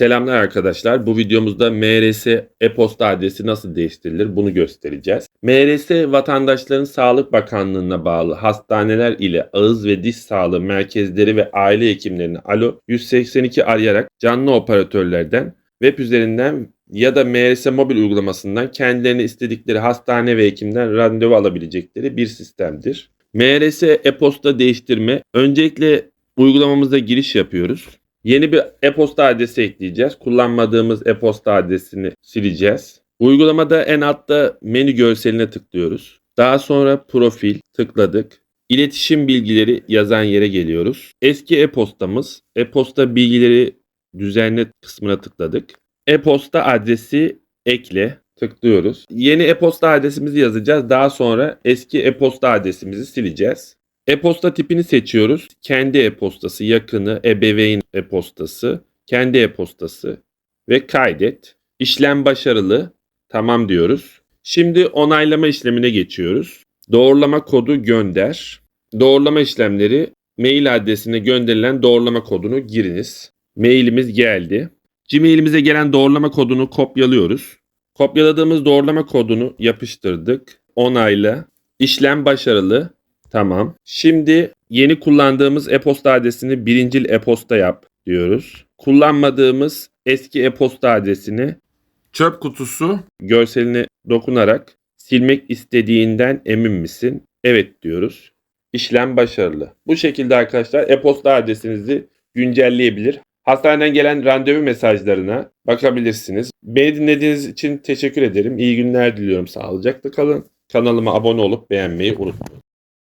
Selamlar arkadaşlar. Bu videomuzda MRS e-posta adresi nasıl değiştirilir bunu göstereceğiz. MRS vatandaşların Sağlık Bakanlığı'na bağlı hastaneler ile ağız ve diş sağlığı merkezleri ve aile hekimlerini alo 182 arayarak canlı operatörlerden web üzerinden ya da MRS mobil uygulamasından kendilerine istedikleri hastane ve hekimden randevu alabilecekleri bir sistemdir. MRS e-posta değiştirme öncelikle uygulamamıza giriş yapıyoruz. Yeni bir e-posta adresi ekleyeceğiz. Kullanmadığımız e-posta adresini sileceğiz. Uygulamada en altta menü görseline tıklıyoruz. Daha sonra profil tıkladık. İletişim bilgileri yazan yere geliyoruz. Eski e-postamız, e-posta bilgileri düzenle kısmına tıkladık. E-posta adresi ekle tıklıyoruz. Yeni e-posta adresimizi yazacağız. Daha sonra eski e-posta adresimizi sileceğiz. E-posta tipini seçiyoruz. Kendi e-postası, yakını, ebeveyn e-postası, kendi e-postası ve kaydet. İşlem başarılı. Tamam diyoruz. Şimdi onaylama işlemine geçiyoruz. Doğrulama kodu gönder. Doğrulama işlemleri mail adresine gönderilen doğrulama kodunu giriniz. Mailimiz geldi. Gmail'imize gelen doğrulama kodunu kopyalıyoruz. Kopyaladığımız doğrulama kodunu yapıştırdık. Onayla. İşlem başarılı. Tamam. Şimdi yeni kullandığımız e-posta adresini birincil e-posta yap diyoruz. Kullanmadığımız eski e-posta adresini çöp kutusu görseline dokunarak silmek istediğinden emin misin? Evet diyoruz. İşlem başarılı. Bu şekilde arkadaşlar e-posta adresinizi güncelleyebilir. Hastaneden gelen randevu mesajlarına bakabilirsiniz. Beni dinlediğiniz için teşekkür ederim. İyi günler diliyorum. Sağlıcakla kalın. Kanalıma abone olup beğenmeyi unutmayın.